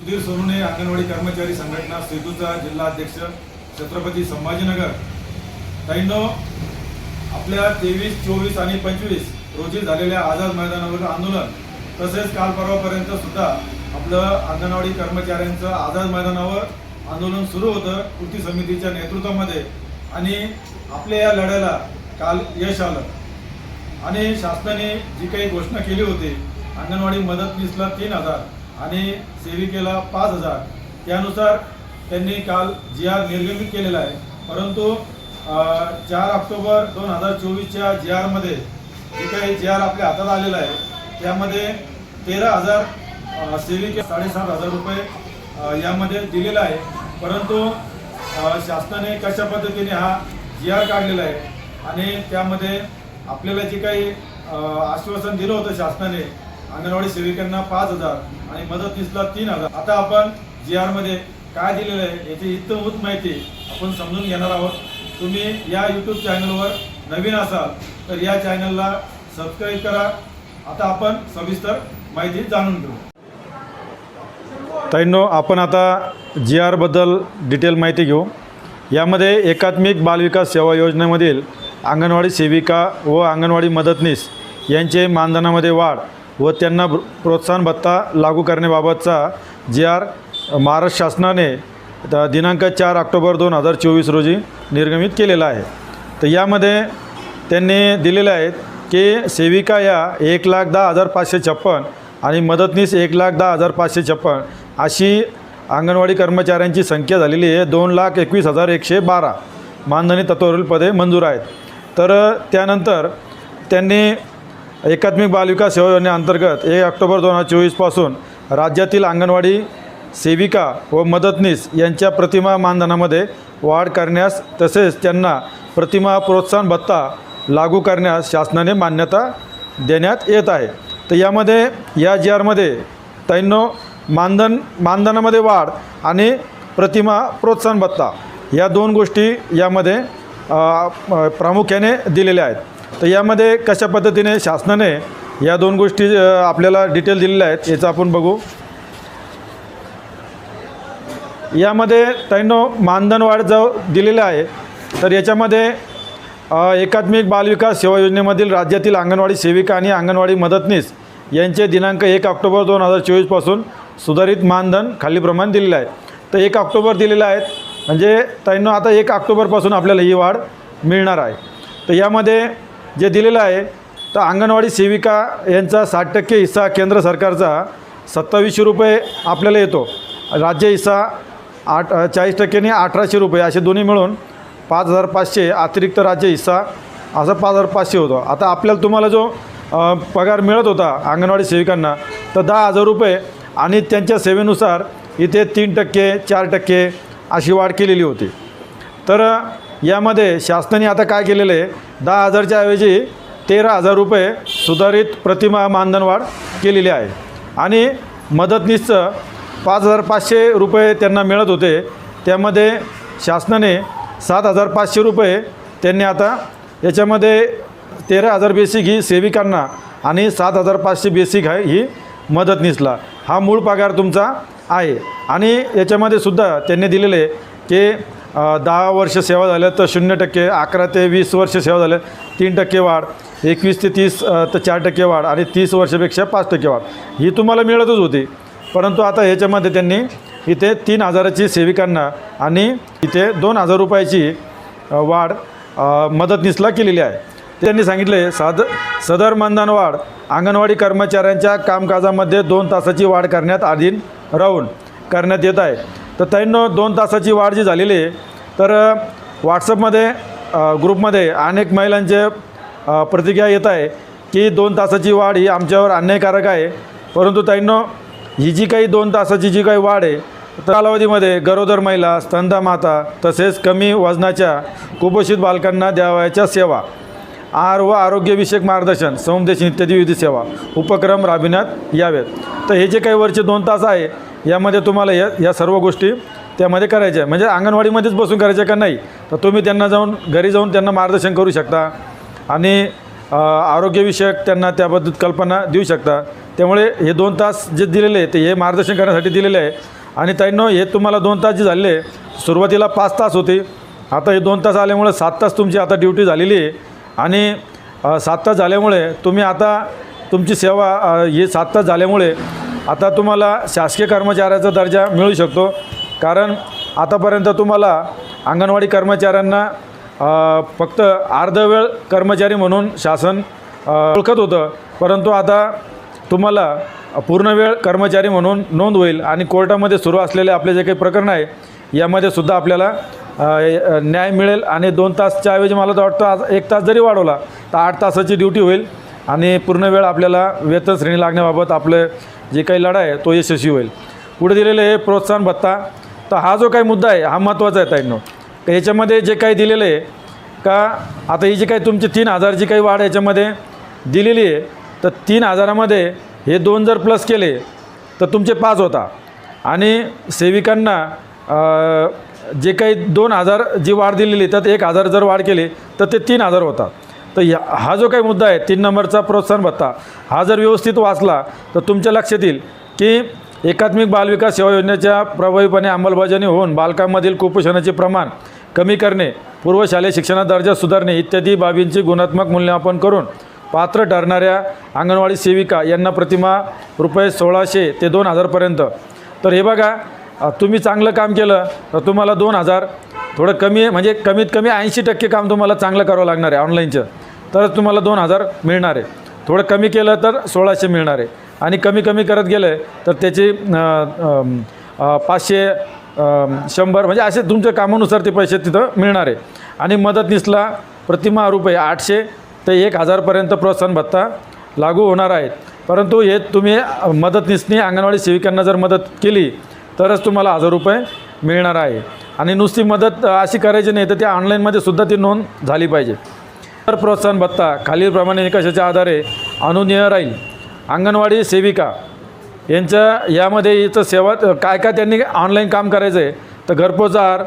सुधीर सोनुने अंगणवाडी कर्मचारी संघटना सेतूचा जिल्हा अध्यक्ष छत्रपती संभाजीनगर. ताईंनो आपल्या तेवीस चोवीस आणि पंचवीस रोजी झालेल्या आझाद मैदानावर आंदोलन तसेच काल परवापर्यंत सुद्धा आपलं अंगणवाडी कर्मचाऱ्यांचं आझाद मैदानावर आंदोलन सुरू होतं कृती समितीच्या नेतृत्वामध्ये आणि आपल्या या लढ्याला काल यश आलं. आणि शासनाने जी काही घोषणा केली होती अंगणवाडी मदतनीसला तीन हजार. आणि सेविकेला पाच हजार. त्यानुसार त्यांनी काल जी आर निर्गमित केलेला आहे. परंतु चार ऑक्टोबर दोन हजार चोवीसच्या जी आरमध्ये जे काही जी आर आपल्या हातात आलेला आहे त्यामध्ये तेरा हजार सेविके साडेसात हजार रुपये यामध्ये दिलेला आहे. परंतु शासनाने कशा पद्धतीने हा जी आर काढलेला आहे आणि त्यामध्ये आपल्याला जे काही आश्वासन दिलं होतं शासनाने अंगणवाडी सेविकांना पाच हजार आणि मदतीसला तीन हजार. आता आपण जी आरमध्ये काय दिलेलं आहे याची इतमूत माहिती आपण समजून घेणार आहोत. तुम्ही या यूट्यूब चॅनलवर नवीन असाल तर या चॅनलला सबस्क्राईब करा. आता आपण सविस्तर माहिती जाणून घेऊ. तैनो आपण आता जी आरबद्दल डिटेल माहिती घेऊ. यामध्ये एकात्मिक बालविकास सेवा योजनेमधील अंगणवाडी सेविका व अंगणवाडी मदतनीस यांचे मानधनामध्ये वाढ व त्यांना प्र- प्रोत्साहन भत्ता लागू करण्याबाबतचा जी आर महाराष्ट्र शासनाने दिनांक चार ऑक्टोबर दोन हजार चोवीस रोजी निर्गमित केलेला आहे. तर यामध्ये त्यांनी दिलेले आहेत की सेविका या एक लाख दहा हजार पाचशे छप्पन आणि मदतनीस एक लाख दहा हजार पाचशे छप्पन अशी अंगणवाडी कर्मचाऱ्यांची संख्या झालेली आहे दोन लाख एकवीस हजार एकशे बारा. मानधनी तत्वावरील पदे मंजूर आहेत. तर त्यानंतर त्यांनी एकात्मिक बालविकास सेवा योजनेअंतर्गत एक ऑक्टोबर दोन हजार चोवीसपासून राज्यातील अंगणवाडी सेविका व मदतनीस यांच्या प्रतिमा मानधनामध्ये वाढ करण्यास तसेच त्यांना प्रतिमा प्रोत्साहन भत्ता लागू करण्यास शासनाने मान्यता देण्यात येत आहे. तर यामध्ये या जी आरमध्ये तैनो मानधन मानधनामध्ये वाढ आणि प्रतिमा प्रोत्साहन भत्ता या दोन गोष्टी यामध्ये प्रामुख्याने दिलेल्या आहेत. तर यामध्ये कशा पद्धतीने शासनाने या दोन गोष्टी आपल्याला डिटेल दिलेल्या आहेत याचं आपण बघू. यामध्ये त्यांनो मानधन वाढ जो दिलेलं आहे तर याच्यामध्ये एकात्मिक बालविकास सेवा योजनेमधील राज्यातील अंगणवाडी सेविका आणि अंगणवाडी मदतनीस यांचे दिनांक एक ऑक्टोबर दोन हजार चोवीसपासून सुधारित मानधन खालीप्रमाणे दिलेलं आहे. तर एक ऑक्टोबर दिलेलं आहे म्हणजे त्यांना आता एक ऑक्टोबरपासून आपल्याला ही वाढ मिळणार आहे. तर यामध्ये जे दिलेलं आहे तर अंगणवाडी सेविका यांचा साठ टक्के हिस्सा केंद्र सरकारचा सत्तावीसशे रुपये आपल्याला येतो. राज्य हिस्सा आठ चाळीस टक्क्यांनी अठराशे रुपये असे दोन्ही मिळून पाच हजार पाचशे अतिरिक्त राज्य हिस्सा असं पाच हजार पाचशे होतो. आता आपल्याला तुम्हाला जो पगार मिळत होता अंगणवाडी सेविकांना तर दहा हजार रुपये आणि त्यांच्या सेवेनुसार इथे तीन टक्के चार टक्के अशी वाढ केलेली होती. तर यामध्ये शासनाने आता काय केलेलं आहे? दहा हजारच्या ऐवजी तेरा हजार रुपये सुधारित प्रतिमा मानधन वाढ केलेली आहे. आणि मदतनीसचं पाच हजार पाचशे रुपये त्यांना मिळत होते. त्यामध्ये शासनाने सात हजार पाचशे रुपये त्यांनी आता याच्यामध्ये तेरा हजार बेसिक ही सेविकांना आणि सात हजार पाचशे बेसिक आहे ही मदतनीसला. हा मूळ पगार तुमचा आहे. आणि याच्यामध्ये सुद्धा त्यांनी दिलेले की दहा वर्ष सेवा झाल्या तर शून्य टक्के अकरा ते वीस वर्ष सेवा झाल्या तीन टक्के वाढ एकवीस ते तीस तर चार टक्के वाढ आणि तीस वर्षापेक्षा पाच टक्के वाढ. ही तुम्हाला मिळतच होती. परंतु आता ह्याच्यामध्ये त्यांनी इथे तीन हजाराची सेविकांना आणि इथे दोन हजार रुपयाची वाढ मदतनीसला केलेली आहे. त्यांनी सांगितले साद सदर मानधन वाढ अंगणवाडी कर्मचाऱ्यांच्या कामकाजामध्ये दोन तासाची वाढ करण्यात आधीन राहून करण्यात येत आहे. तर त्यांना दोन तासाची वाढ जी झालेली आहे तर व्हॉट्सअपमध्ये ग्रुपमध्ये अनेक महिलांचे प्रतिक्रिया येत आहे की दोन तासाची वाढ ही आमच्यावर अन्यायकारक आहे. परंतु ताईंनो ही जी काही दोन तासाची जी काही वाढ आहे तर कालावधीमध्ये गरोदर महिला स्तंदा माता तसेच कमी वजनाच्या कुपोषित बालकांना द्यावयाच्या सेवा आहार व आरोग्यविषयक मार्गदर्शन समुपदेशन इत्यादी विविध सेवा उपक्रम राबविण्यात यावेत. तर हे जे काही वरचे दोन तास आहे यामध्ये तुम्हाला या या सर्व गोष्टी त्यामध्ये करायचं आहे म्हणजे अंगणवाडीमध्येच बसून करायचं का नाही? तर तुम्ही त्यांना जाऊन घरी जाऊन त्यांना मार्गदर्शन करू शकता. आणि आरोग्यविषयक त्यांना त्याबद्दल कल्पना देऊ शकता. त्यामुळे हे दोन तास जे दिलेले आहे ते हे मार्गदर्शन करण्यासाठी दिलेले आहे. आणि ताईंनो हे तुम्हाला दोन तास जे झाले सुरुवातीला पाच तास होते. आता हे दोन तास आल्यामुळे सात तास तुमची आता ड्युटी झालेली आहे. आणि सात तास झाल्यामुळे तुम्ही आता तुमची सेवा हे सात तास झाल्यामुळे आता तुम्हाला शासकीय कर्मचाऱ्याचा दर्जा मिळू शकतो. कारण आतापर्यंत तुम्हाला अंगणवाडी कर्मचाऱ्यांना फक्त अर्धवेळ कर्मचारी म्हणून शासन ओळखत होतं. परंतु आता तुम्हाला पूर्ण वेळ कर्मचारी म्हणून नोंद होईल आणि कोर्टामध्ये सुरू असलेले आपले जे काही प्रकरण आहे यामध्ये सुद्धा आपल्याला न्याय मिळेल आणि दोन तासच्या ऐवजी मला तर वाटतं आज एक तास जरी वाढवला तर आठ तासाची ड्युटी होईल आणि पूर्ण वेळ आपल्याला वेतन श्रेणी लागण्याबाबत आपलं जे काही लढा आहे तो यशस्वी होईल. पुढे दिलेलं हे प्रोत्साहन भत्ता तर हा जो काही मुद्दा आहे हा महत्त्वाचा आहे ताईंनो. तर याच्यामध्ये जे काही दिलेलं आहे का आता ही जी काही तुमची तीन हजारची काही वाढ याच्यामध्ये दिलेली आहे तर तीन हजारामध्ये हे दोन जर प्लस केले तर तुमचे पाच होता. आणि सेविकांना जे काही दोन हजार जी वाढ दिलेली त्यात एक हजार जर वाढ केली तर ते तीन हजार होतात तर या हा जो काही मुद्दा आहे तीन नंबरचा प्रोत्साहन भत्ता हा जर व्यवस्थित वाचला तर तुमच्या लक्षात येईल की एकात्मिक बालविकास सेवा योजनेच्या प्रभावीपणे अंमलबजावणी होऊन बालकांमधील कुपोषणाचे प्रमाण कमी करणे पूर्वशालेय शिक्षणात दर्जा सुधारणे इत्यादी बाबींचे गुणात्मक मूल्यमापन करून पात्र ठरणाऱ्या अंगणवाडी सेविका यांना प्रतिमा रुपये सोळाशे ते दोन हजारपर्यंत. तर हे बघा तुम्ही चांगलं काम केलं तर तुम्हाला दोन हजार. थोडं कमी म्हणजे कमीत कमी ऐंशी टक्के काम तुम्हाला चांगलं करावं लागणार आहे ऑनलाईनचं. तरच तुम्हाला दोन हजार मिळणार आहे. थोडं कमी केलं तर सोळाशे मिळणार आहे. आणि कमी कमी करत गेलं तर त्याची पाचशे शंभर म्हणजे असे तुमच्या कामानुसार ते पैसे तिथं मिळणार. आहे आणि मदतनीसला प्रतिमा रुपये आठशे ते एक हजारपर्यंत प्रोत्साहन भत्ता लागू होणार आहेत. परंतु हे तुम्ही मदतनीसने अंगणवाडी सेविकांना जर मदत केली तरच तुम्हाला हजार रुपये मिळणार आहे. आणि नुसती मदत अशी करायची नाही तर त्या ऑनलाईनमध्ये सुद्धा ती नोंद झाली पाहिजे. तर प्रोत्साहन भत्ता खालीलप्रमाणे निकषाच्या आधारे अनुज्ञेय राहील. अंगणवाडी सेविका यांच्या यामध्ये इथं सेवा काय काय त्यांनी ऑनलाईन काम करायचं आहे तर घरपोच आहार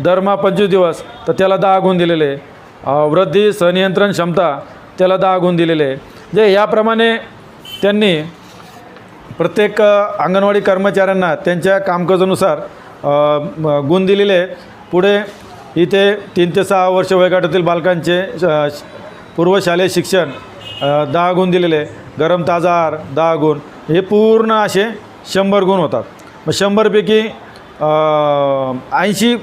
दरमहा पंचवीस दिवस तर त्याला दहा गुण दिलेले. वृद्धी संनियंत्रण क्षमता त्याला दहा गुण दिलेले. आहे जे याप्रमाणे त्यांनी प्रत्येक अंगणवाडी कर्मचाऱ्यांना त्यांच्या कामकाजानुसार गुण दिलेले. पुढे इथे तीन ते सहा वर्ष वयोगटातील बालकांचे श- श- पूर्वशालेय शिक्षण दहा गुण दिलेले. गरम ताजा आहार दहा गुण हे पूर्ण असे शंभर गुण होतात. मग शंभरपैकी ऐंशी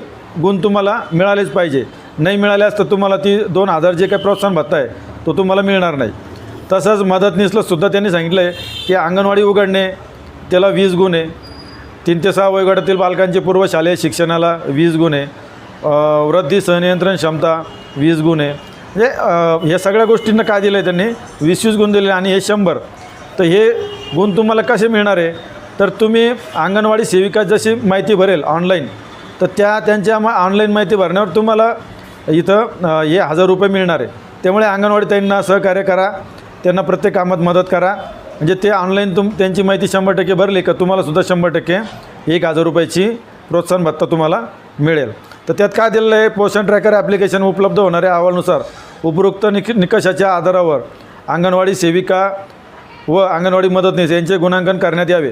गुण तुम्हाला मिळालेच पाहिजे. नाही मिळाल्यास तर तुम्हाला ती दोन हजार जे काही प्रोत्साहन भत्ता आहे तो तुम्हाला मिळणार नाही. तसंच मदतनीसला सुद्धा त्यांनी सांगितलं आहे की अंगणवाडी उघडणे त्याला वीस गुण आहे. तीन ते सहा वयोगटातील बालकांचे पूर्व शालेय शिक्षणाला वीस गुण आहे. वृद्धी संनियंत्रण क्षमता वीस गुण आहे. म्हणजे या सगळ्या गोष्टींना काय दिलं आहे त्यांनी? वीस वीस गुण दिले आणि हे शंभर. तर हे गुण तुम्हाला कसे मिळणार आहे? तर तुम्ही अंगणवाडी सेविका जशी माहिती भरेल ऑनलाईन तर त्या त्यांच्या मग ऑनलाईन माहिती भरण्यावर तुम्हाला इथं हे हजार रुपये मिळणार आहे. त्यामुळे अंगणवाडी त्यांना सहकार्य करा. त्यांना प्रत्येक कामात मदत करा. म्हणजे ते ऑनलाईन तुम त्यांची माहिती शंभर टक्के भरली का तुम्हालासुद्धा शंभर टक्के एक हजार रुपयाची प्रोत्साहन भत्ता तुम्हाला मिळेल. तर त्यात काय दिलेलं आहे? पोषण ट्रॅकर ॲप्लिकेशन उपलब्ध होणाऱ्या अहवालानुसार उपरोक्त निक निकषाच्या आधारावर अंगणवाडी सेविका व अंगणवाडी मदतनीस यांचे गुणांकन करण्यात यावे.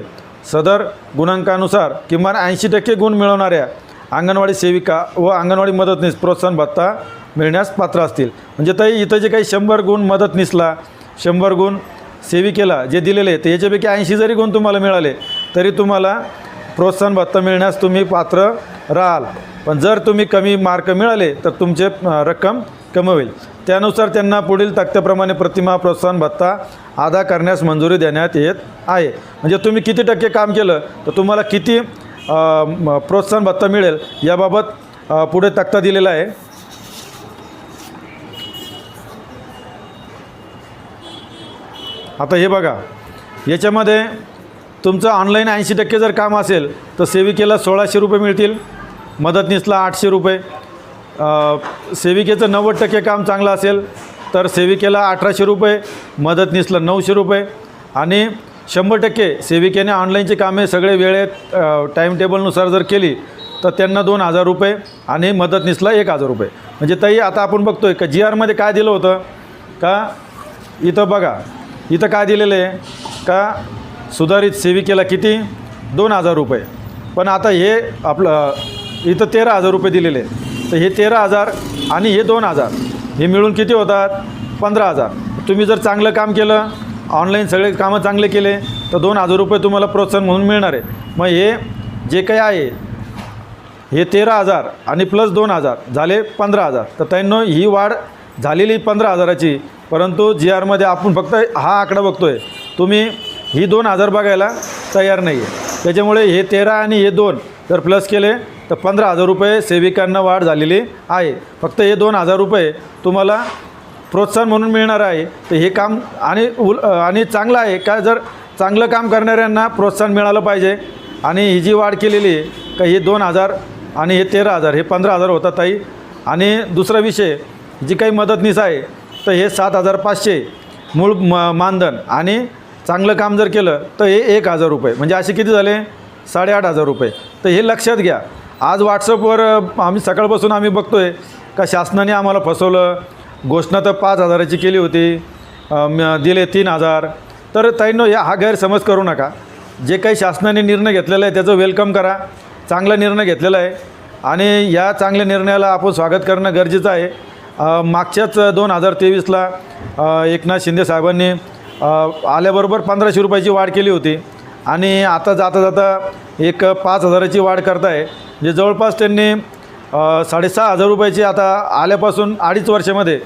सदर गुणांकानुसार किमान ऐंशी टक्के गुण मिळवणाऱ्या अंगणवाडी सेविका व अंगणवाडी मदतनीस प्रोत्साहन भत्ता मिळण्यास पात्र असतील. म्हणजे तरी इथं जे काही शंभर गुण मदतनीसला शंभर गुण सेविकेला जे दिलेले आहेत याच्यापैकी ऐंशी जरी गुण तुम्हाला मिळाले तरी तुम्हाला प्रोत्साहन भत्ता मिळण्यास तुम्ही पात्र राहाल. पण जर तुम्ही कमी मार्क मिळाले तर तुमचे रक्कम कमी होईल. त्यानुसार त्यांना पुढील तक्त्याप्रमाणे प्रतिमा प्रोत्साहन भत्ता अदा करण्यास मंजुरी देण्यात येत आहे. म्हणजे तुम्ही किती टक्के काम केलं तर तुम्हाला किती प्रोत्साहन भत्ता मिळेल याबाबत पुढे तक्ता दिलेला आहे. आता हे बघा. याच्यामध्ये तुमचं ऑनलाईन ऐंशी टक्के जर काम असेल तर सेविकेला सोळाशे रुपये मिळतील. मदतनीसला आठशे रुपये. सेविकेचं नव्वद टक्के काम चांगलं असेल तर सेविकेला अठराशे रुपये मदतनीसला नऊशे रुपये. आणि शंभर टक्के सेविकेने ऑनलाईनचे कामे सगळे वेळेत टाईम टेबलनुसार जर केली तर त्यांना दोन हजार रुपये आणि मदतनीसला एक हजार रुपये. म्हणजे ताई आता आपण बघतो आहे का जी आरमध्ये काय दिलं होतं? का इथं बघा इथं काय दिलेलं आहे? का सुधारित सेविकेला किती? दोन हजार रुपये. पण आता हे आपलं इथं तेरा हजार रुपये दिलेले तर हे तेरा हजार आणि हे दोन हजार हे मिळून किती होतात? पंधरा हजार. तुम्ही जर चांगलं काम केलं ऑनलाईन सगळे कामं चांगले केले तर दोन हजार रुपये तुम्हाला प्रोत्साहन म्हणून मिळणार आहे. मग हे जे काही आहे हे तेरा हजार आणि प्लस दोन हजार झाले पंधरा हजार. तर त्यांना ही वाढ झालेली पंधरा हजाराची परंतु जी आरमध्ये आपण फक्त हा आकडा बघतो आहे तुम्ही ही दोन हजार बघायला तयार नाही आहे त्याच्यामुळे हे तेरा आणि हे दोन जर प्लस केले तर पंधरा हजार रुपये सेविकांना वाढ झालेली आहे. फक्त हे दोन हजार रुपये तुम्हाला प्रोत्साहन म्हणून मिळणार आहे. तर हे काम आणि उल आणि चांगलं आहे का? जर चांगलं काम करणाऱ्यांना प्रोत्साहन मिळालं पाहिजे. आणि ही जी वाढ केलेली आहे का हे दोन हजार आणि हे तेरा हजार हे पंधरा हजार होतात ताई. आणि दुसरा विषय जी काही मदतनीस आहे तर हे सात हजार पाचशे मूळ म मानधन आणि चांगलं काम जर केलं तर हे एक हजार रुपये. म्हणजे असे किती झाले? साडेआठ हजार रुपये. तर हे लक्षात घ्या. आज व्हॉट्सअपवर आम्ही सकाळपासून आम्ही बघतो आहे का शासनाने आम्हाला फसवलं. घोषणा तर पाच हजाराची केली होती. म- दिले तीन हजार. तर ताईंनो या हा गैरसमज करू नका. जे काही शासनाने निर्णय घेतलेला आहे त्याचं वेलकम करा. चांगला निर्णय घेतलेला आहे. आणि या चांगल्या निर्णयाला आपण स्वागत करणं गरजेचं आहे. मागच्याच दोन हजार तेवीसला एकनाथ शिंदे साहेबांनी आल्याबरोबर पंधराशे रुपयाची वाढ केली होती. आणि आता जाता जाता एक पाच हजाराची वाढ करताय. जे जवळपास त्यांनी साडेसहा हजार रुपयाची आता आल्यापासून अडीच वर्षामध्ये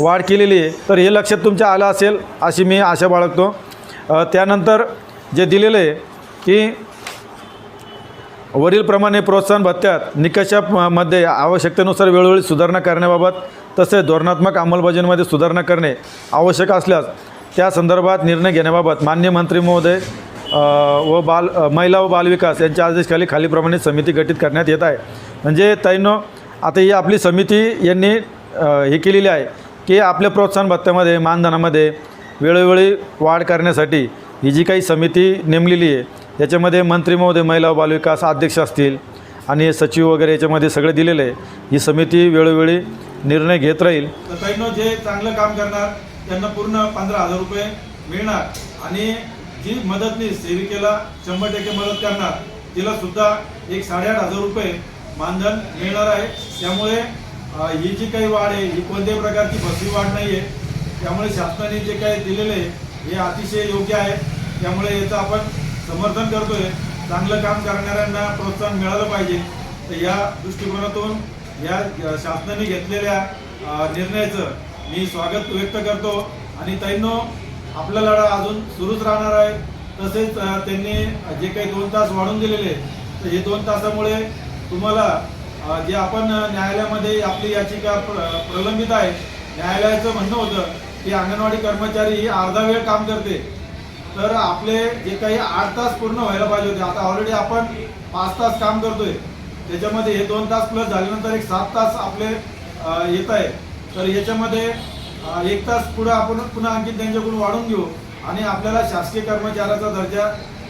वाढ केलेली आहे. तर हे लक्षात तुमच्या आलं असेल अशी मी आशा बाळगतो. त्यानंतर जे दिलेलं आहे की वरीलप्रमाणे प्रोत्साहन भत्त्यात निकषामध्ये आवश्यकतेनुसार वेळोवेळी सुधारणा करण्याबाबत तसेच धोरणात्मक अंमलबजावणीमध्ये सुधारणा करणे आवश्यक असल्यास त्या संदर्भात निर्णय घेण्याबाबत मान्य मंत्री महोदय व बाल महिला व बालविकास यांच्या आदेशखाली खालीप्रमाणे समिती गठीत करण्यात येत आहे. म्हणजे ताईंनो आता ही आपली समिती यांनी हे केलेली आहे की आपल्या प्रोत्साहन भत्त्यामध्ये मानधनामध्ये वेळोवेळी वाढ करण्यासाठी ही जी काही समिती नेमलेली आहे याच्यामध्ये मंत्री महोदय महिला व बालविकास अध्यक्ष असतील आणि सचिव वगैरे याच्यामध्ये सगळे दिलेलं आहे. ही समिती वेळोवेळी निर्णय घेत राहील. जे चांगलं काम करणार त्यांना पूर्ण पंधरा हजार रुपये मिळणार. आणि जी मदतनीस सेविकेला शंभर टक्के मदत करणार तिला सुद्धा एक साडेआठ हजार रुपये मानधन मिळणार आहे. त्यामुळे ही जी काही वाढ आहे ही कोणत्याही प्रकारची फसवी वाढ नाही आहे त्यामुळे शासनाने जे काही दिलेले आहे हे अतिशय योग्य आहे. त्यामुळे याचं आपण समर्थन करतोय. चांगलं काम करणाऱ्यांना प्रोत्साहन मिळालं पाहिजे. तर या दृष्टिकोनातून या शासनाने घेतलेल्या निर्णयाचं मी स्वागत व्यक्त करतो. आणि त्यांनो आपला लढा अजून सुरूच राहणार आहे. तसेच त्यांनी जे काही दोन तास वाढून दिलेले तर हे दोन तासामुळे तुम्हाला जे आपण न्यायालयामध्ये आपली याचिका प्रलंबित आहे न्यायालयाचं म्हणणं होतं की अंगणवाडी कर्मचारी ही अर्धा वेळ काम करते. तर आपले जे काही आठ तास पूर्ण व्हायला पाहिजे होते आता ऑलरेडी आपण पाच तास काम करतोय. त्याच्यामध्ये हे दोन तास प्लस झाल्यानंतर एक सात तास आपले येत आहे तर याच्यामध्ये एक तास पुढे आपण पुन्हा आणखी त्यांच्याकडून वाढून घेऊ आणि आपल्याला शासकीय कर्मचाऱ्याचा दर्जा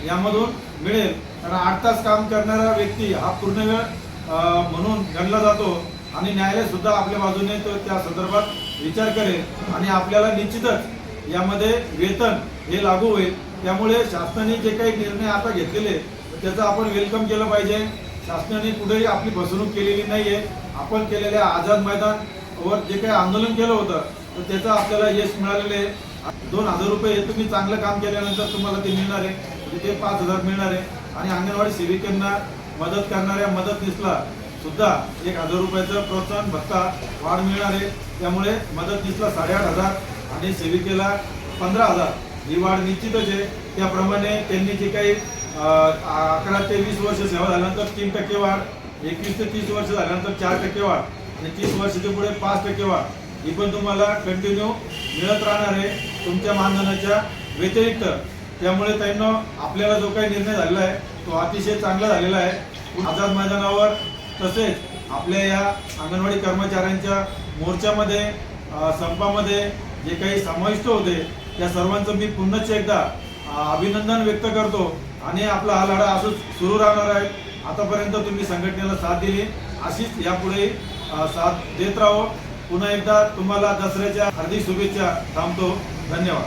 यामधून मिळेल. कारण आठ तास काम करणारा व्यक्ती हा पूर्ण वेळ म्हणून गणला जातो आणि न्यायालय सुद्धा आपल्या बाजूने तो त्या संदर्भात विचार करेल आणि आपल्याला निश्चितच यामध्ये वेतन हे लागू होईल. त्यामुळे शासनाने जे काही निर्णय आता घेतलेले त्याचं आपण वेलकम केलं पाहिजे. शासनाने कुठेही आपली फसवणूक केलेली नाही आहे आपण केलेल्या आझाद मैदान वर जे काही आंदोलन केलं होतं तर त्याचं आपल्याला यश मिळालेलं आहे. दोन हजार रुपये हे तुम्ही चांगलं काम केल्यानंतर तुम्हाला ते मिळणार आहे. म्हणजे ते पाच हजार मिळणार आहे. आणि अंगणवाडी सेविकांना मदत करणाऱ्या मदतनीसला सुद्धा एक हजार रुपयाचं प्रोत्साहन भत्ता वाढ मिळणार आहे. त्यामुळे मदतनीसला साडेआठ हजार आणि सेविकेला पंधरा हजार. ही वाढ निश्चितच आहे. त्याप्रमाणे त्यांनी जे काही अकरा ते वीस वर्ष सेवा झाल्यानंतर तीन टक्के वाढ एकवीस ते तीस वर्ष झाल्यानंतर चार टक्के वाढ आणि तीस वर्षाच्या पुढे पाच टक्के वाढ. ही पण तुम्हाला कंटिन्यू मिळत राहणार आहे तुमच्या मानधनाच्या व्यतिरिक्त. त्यामुळे त्यांना आपल्याला जो काही निर्णय झालेला आहे तो अतिशय चांगला झालेला आहे. आझाद मैदानावर तसेच आपल्या या अंगणवाडी कर्मचाऱ्यांच्या मोर्चामध्ये संपामध्ये जे काही समाविष्ट होते त्या सर्वांचं मी पुन्हाच एकदा अभिनंदन व्यक्त करतो. आणि आपला हा लढा असंच सुरू राहणार आहे. आतापर्यंत तुम्ही संघटनेला साथ दिली. अशीच यापुढे साथ देत राहो. पुन्हा एकदा तुम्हाला दसऱ्याच्या हार्दिक शुभेच्छा थांबतो. धन्यवाद.